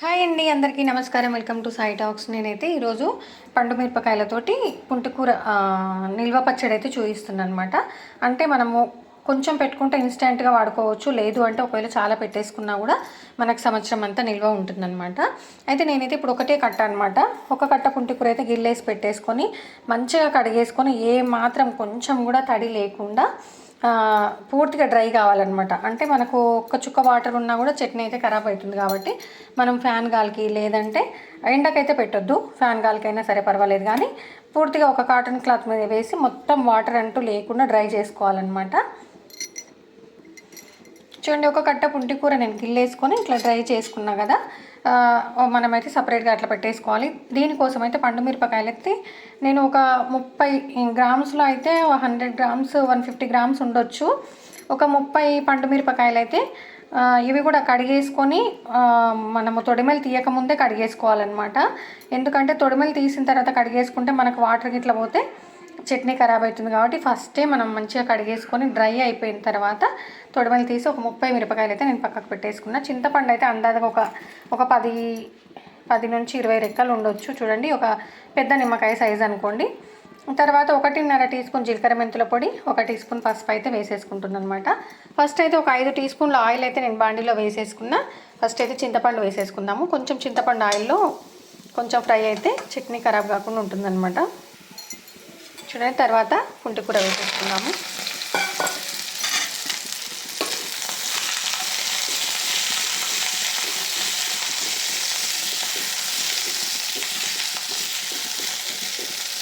Hi అండి అందరికీ నమస్కారం. Welcome to Sai talks. నేనైతే ఈరోజు పండు మిరపకాయలతోటి పుంటికూర నిల్వ పచ్చడి అయితే చూపిస్తున్నాను అనమాట అంటే మనము కొంచెం పెట్టుకుంటే ఇన్స్టెంట్గా వాడుకోవచ్చు. లేదు అంటే ఒకవేళ చాలా పెట్టేసుకున్నా కూడా మనకు సంవత్సరం అంతా నిల్వ ఉంటుందన్నమాట. అయితే నేనైతే ఇప్పుడు ఒకటే కట్ట అనమాట ఒక కట్ట పుంటికూర అయితే గిల్లేసి పెట్టేసుకొని మంచిగా కడిగేసుకొని ఏ మాత్రం కొంచెం కూడా తడి లేకుండా పూర్తిగా డ్రై కావాలన్నమాట. అంటే మనకు ఒక్క చుక్క వాటర్ ఉన్నా కూడా చట్నీ అయితే ఖరాబ్ అవుతుంది కాబట్టి మనం ఫ్యాన్ గాలికి లేదంటే ఎండకైతే పెట్టొద్దు. ఫ్యాన్ గాలికైనా సరే పర్వాలేదు కానీ పూర్తిగా ఒక కాటన్ క్లాత్ మీద వేసి మొత్తం వాటర్ అంటూ లేకుండా డ్రై చేసుకోవాలన్నమాట. చూడండి ఒక కట్ట పుంటి కూర నేను గిల్లేసుకొని ఇట్లా డ్రై చేసుకున్నా కదా మనమైతే సపరేట్గా అట్లా పెట్టేసుకోవాలి. దీనికోసం అయితే పండు మిరపకాయలు అయితే నేను ఒక ముప్పై గ్రామ్స్లో అయితే hundred grams one fifty grams ఉండొచ్చు. ఒక ముప్పై పండు మిరపకాయలు అయితే ఇవి కూడా కడిగేసుకొని మనము తొడిమెలు తీయకముందే కడిగేసుకోవాలన్నమాట. ఎందుకంటే తొడిమెలు తీసిన తర్వాత కడిగేసుకుంటే మనకు వాటర్ గిట్ల పోతే చట్నీ ఖరాబ్ అవుతుంది కాబట్టి ఫస్టే మనం మంచిగా కడిగేసుకొని డ్రై అయిపోయిన తర్వాత తొడమలు తీసి ఒక ముప్పై మిరపకాయలు అయితే నేను పక్కకు పెట్టేసుకున్నా. చింతపండు అయితే అందాజగా ఒక ఒక పది పది నుంచి ఇరవై రెక్కలు ఉండొచ్చు. చూడండి ఒక పెద్ద నిమ్మకాయ సైజ్ అనుకోండి. తర్వాత ఒకటిన్నర టీ స్పూన్ జీలకర్ర మెంతుల పొడి ఒక టీ స్పూన్ పసుపు అయితే వేసేసుకుంటున్నాను అనమాట ఫస్ట్ అయితే ఒక ఐదు టీ స్పూన్ల ఆయిల్ అయితే నేను బాండీలో వేసేసుకున్నా. ఫస్ట్ అయితే చింతపండు వేసేసుకుందాము. కొంచెం చింతపండు ఆయిల్లో కొంచెం ఫ్రై అయితే చట్నీ ఖరాబ్ కాకుండా ఉంటుందన్నమాట. చూడండి తర్వాత పుంటి కూర వేసేసుకున్నాము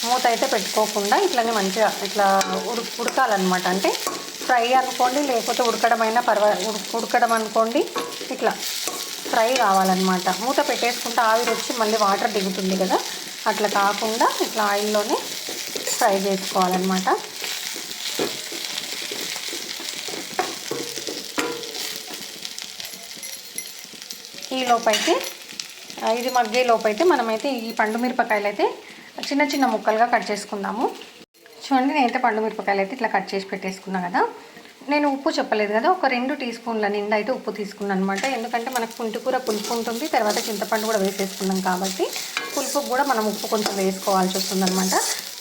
మూత అయితే పెట్టుకోకుండా ఇట్లానే మంచిగా ఇట్లా ఉడు ఉడకాలన్నమాట. అంటే ఫ్రై అనుకోండి లేకపోతే ఉడకడమైనా పర్వా ఉడకడం అనుకోండి ఇట్లా ఫ్రై కావాలన్నమాట. మూత పెట్టేసుకుంటే ఆవిరి వచ్చి మళ్ళీ వాటర్ దిగుతుంది కదా. అట్లా కాకుండా ఇట్లా ఆయిల్లోనే ఫ్రై చేసుకోవాలన్నమాట. ఈ లోపైతే ఇది మగ్గే లోపైతే మనమైతే ఈ పండు మిరపకాయలు అయితే చిన్న చిన్న ముక్కలుగా కట్ చేసుకుందాము. చూడండి నేనైతే పండు మిరపకాయలు అయితే ఇట్లా కట్ చేసి పెట్టేసుకున్నా కదా. నేను ఉప్పు చెప్పలేదు కదా ఒక రెండు టీ స్పూన్ల నిండా అయితే ఉప్పు తీసుకున్నాను అనమాట ఎందుకంటే మనకు పుంటికూర పులుపు ఉంటుంది తర్వాత చింతపండు కూడా వేసేసుకున్నాం కాబట్టి పులుపు కూడా మనం ఉప్పు కొంచెం వేసుకోవాల్సి వస్తుంది అనమాట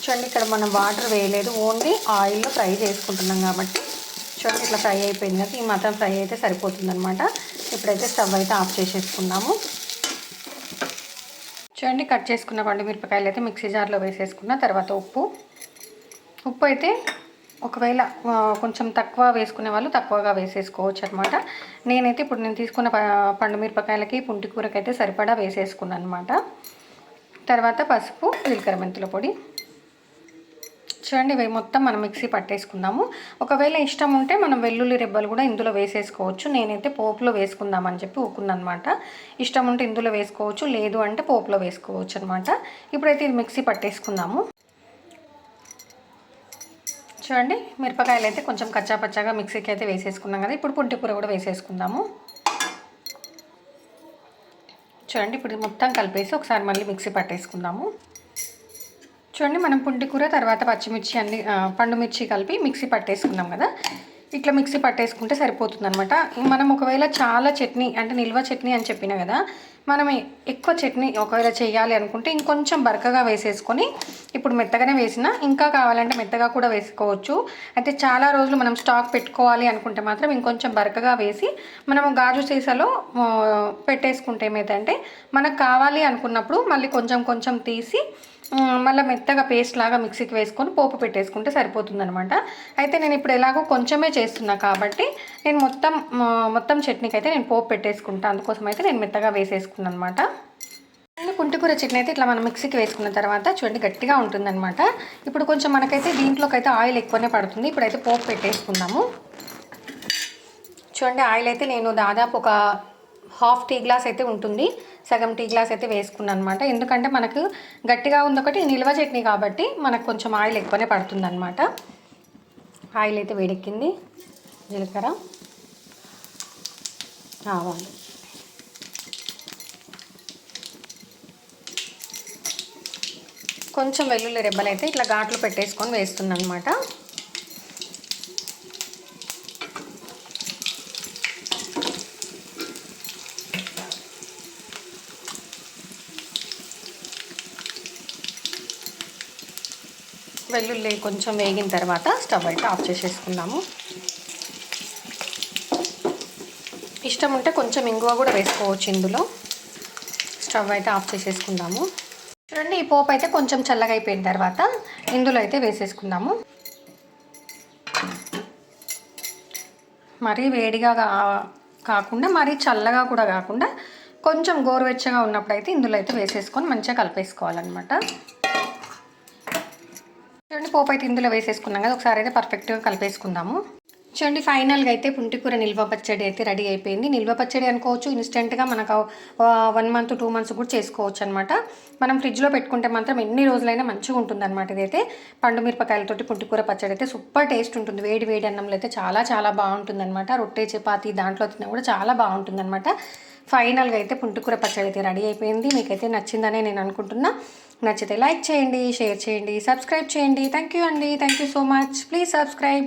చూడండి ఇక్కడ మనం వాటర్ వేయలేదు. ఓన్లీ ఆయిల్లో ఫ్రై చేసుకుంటున్నాం కాబట్టి చూడండి ఇట్లా ఫ్రై అయిపోయింది కదా ఈ మాత్రం ఫ్రై అయితే సరిపోతుంది అనమాట ఇప్పుడైతే స్టవ్ అయితే ఆఫ్ చేసేసుకున్నాము చూడండి కట్ చేసుకున్న పండు మిరపకాయలు అయితే మిక్సీ జార్లో వేసేసుకున్న తర్వాత ఉప్పు. ఉప్పు అయితే ఒకవేళ కొంచెం తక్కువ వేసుకునే వాళ్ళు తక్కువగా వేసేసుకోవచ్చు అనమాట నేనైతే ఇప్పుడు నేను తీసుకున్న పండు మిరపకాయలకి పుంటి కూరకైతే సరిపడా వేసేసుకున్నాను అనమాట తర్వాత పసుపు జీలకర్ర మెంతుల పొడి. చూడండి ఇవి మొత్తం మనం మిక్సీ పట్టేసుకుందాము. ఒకవేళ ఇష్టం ఉంటే మనం వెల్లుల్లి రెబ్బలు కూడా ఇందులో వేసేసుకోవచ్చు. నేనైతే పోపులో వేసుకుందామని చెప్పి ఊకుందనమాట ఇష్టం ఉంటే ఇందులో వేసుకోవచ్చు లేదు అంటే పోపులో వేసుకోవచ్చు అనమాట. ఇప్పుడైతే ఇది మిక్సీ పట్టేసుకుందాము. చూడండి మిరపకాయలు అయితే కొంచెం కచ్చా పచ్చాగా మిక్సీకి అయితే వేసేసుకున్నాం కదా ఇప్పుడు పుంటికూర కూడా వేసేసుకుందాము. చూడండి ఇప్పుడు మొత్తం కలిపేసి ఒకసారి మళ్ళీ మిక్సీ పట్టేసుకుందాము. చూడండి మనం పుంటికూర తర్వాత పచ్చిమిర్చి అన్ని పండుమిర్చి పండు మిర్చి కలిపి మిక్సీ పట్టేసుకున్నాం కదా. ఇట్లా మిక్సీ పట్టేసుకుంటే సరిపోతుంది అనమాట మనం ఒకవేళ చాలా చట్నీ అంటే నిల్వ చట్నీ అని చెప్పిన కదా మనం ఎక్కువ చట్నీ ఒకవేళ చేయాలి అనుకుంటే ఇంకొంచెం బరకగా వేసేసుకొని ఇప్పుడు మెత్తగానే వేసిన ఇంకా కావాలంటే మెత్తగా కూడా వేసుకోవచ్చు. అయితే చాలా రోజులు మనం స్టాక్ పెట్టుకోవాలి అనుకుంటే మాత్రం ఇంకొంచెం బరకగా వేసి మనము గాజు సీసాలో పెట్టేసుకుంటే ఏమైందంటే మనకు కావాలి అనుకున్నప్పుడు మళ్ళీ కొంచెం కొంచెం తీసి మళ్ళీ మెత్తగా పేస్ట్ లాగా మిక్సీకి వేసుకొని పోపు పెట్టేసుకుంటే సరిపోతుందనమాట. అయితే నేను ఇప్పుడు ఎలాగో కొంచెమే చేస్తున్నా కాబట్టి నేను మొత్తం మొత్తం చట్నీకి అయితే నేను పోపు పెట్టేసుకుంటాను అందుకోసం అయితే నేను మెత్తగా వేసేసుకున్నాను అనమాట కుంటికూర చట్నీ అయితే ఇట్లా మనం మిక్సీకి వేసుకున్న తర్వాత చూడండి గట్టిగా ఉంటుందన్నమాట. ఇప్పుడు కొంచెం మనకైతే దీంట్లోకి అయితే ఆయిల్ ఎక్కువనే పడుతుంది. ఇప్పుడైతే పోపు పెట్టేసుకుందాము. చూడండి ఆయిల్ అయితే నేను దాదాపు ఒక హాఫ్ టీ గ్లాస్ అయితే ఉంటుంది. సగం టీ గ్లాస్ అయితే వేసుకున్నాను అనమాట ఎందుకంటే మనకు గట్టిగా ఉంది ఒకటి నిల్వ చట్నీ కాబట్టి మనకు కొంచెం ఆయిల్ ఎక్కువనే పడుతుంది అనమాట ఆయిల్ అయితే వేడెక్కింది. జీలకర్ర. ఆవాలు. కొంచెం వెల్లుల్లి రెబ్బలు అయితే ఇట్లా ఘాట్లు పెట్టేసుకొని వేస్తున్నాను అనమాట వెల్లుల్లి కొంచెం వేగిన తర్వాత స్టవ్ అయితే ఆఫ్ చేసేసుకుందాము. ఇష్టం ఉంటే కొంచెం ఇంగువ కూడా వేసుకోవచ్చు ఇందులో. స్టవ్ అయితే ఆఫ్ చేసేసుకుందాము. చూడండి ఈ పోపు అయితే కొంచెం చల్లగా అయిపోయిన తర్వాత ఇందులో అయితే వేసేసుకుందాము. మరీ వేడిగా కా- కాకుండా మరీ చల్లగా కూడా కాకుండా కొంచెం గోరువెచ్చగా ఉన్నప్పుడు అయితే ఇందులో అయితే వేసేసుకొని మంచిగా కలిపేసుకోవాలన్నమాట. చూడండి పోపు అయితే ఇందులో వేసేసుకున్నాం కదా ఒకసారి అయితే పర్ఫెక్ట్గా కలిపేసుకుందాము. చూడండి ఫైనల్గా అయితే పుంటికూర నిల్వ పచ్చడి అయితే రెడీ అయిపోయింది. నిల్వ పచ్చడి అనుకోవచ్చు ఇన్స్టెంట్గా మనకు వన్ మంత్ టూ మంత్స్ కూడా చేసుకోవచ్చు అనమాట మనం ఫ్రిడ్జ్లో పెట్టుకుంటే మాత్రం ఎన్ని రోజులైనా మంచిగా ఉంటుంది అనమాట ఇదైతే. పండు మిరపకాయలతోటి పుంటికూర పచ్చడి అయితే సూపర్ టేస్ట్ ఉంటుంది. వేడి వేడి అన్నంలో అయితే చాలా చాలా బాగుంటుంది అనమాట రొట్టె చపాతి దాంట్లో తిన్నా కూడా చాలా బాగుంటుంది అనమాట ఫైనల్గా అయితే పుంటికూర పచ్చడి అయితే రెడీ అయిపోయింది. మీకైతే నచ్చిందనే నేను అనుకుంటున్నా. నచ్చితే లైక్ చేయండి షేర్ చేయండి సబ్స్క్రైబ్ చేయండి. థ్యాంక్ యూ అండి. Thank you so much. Please subscribe.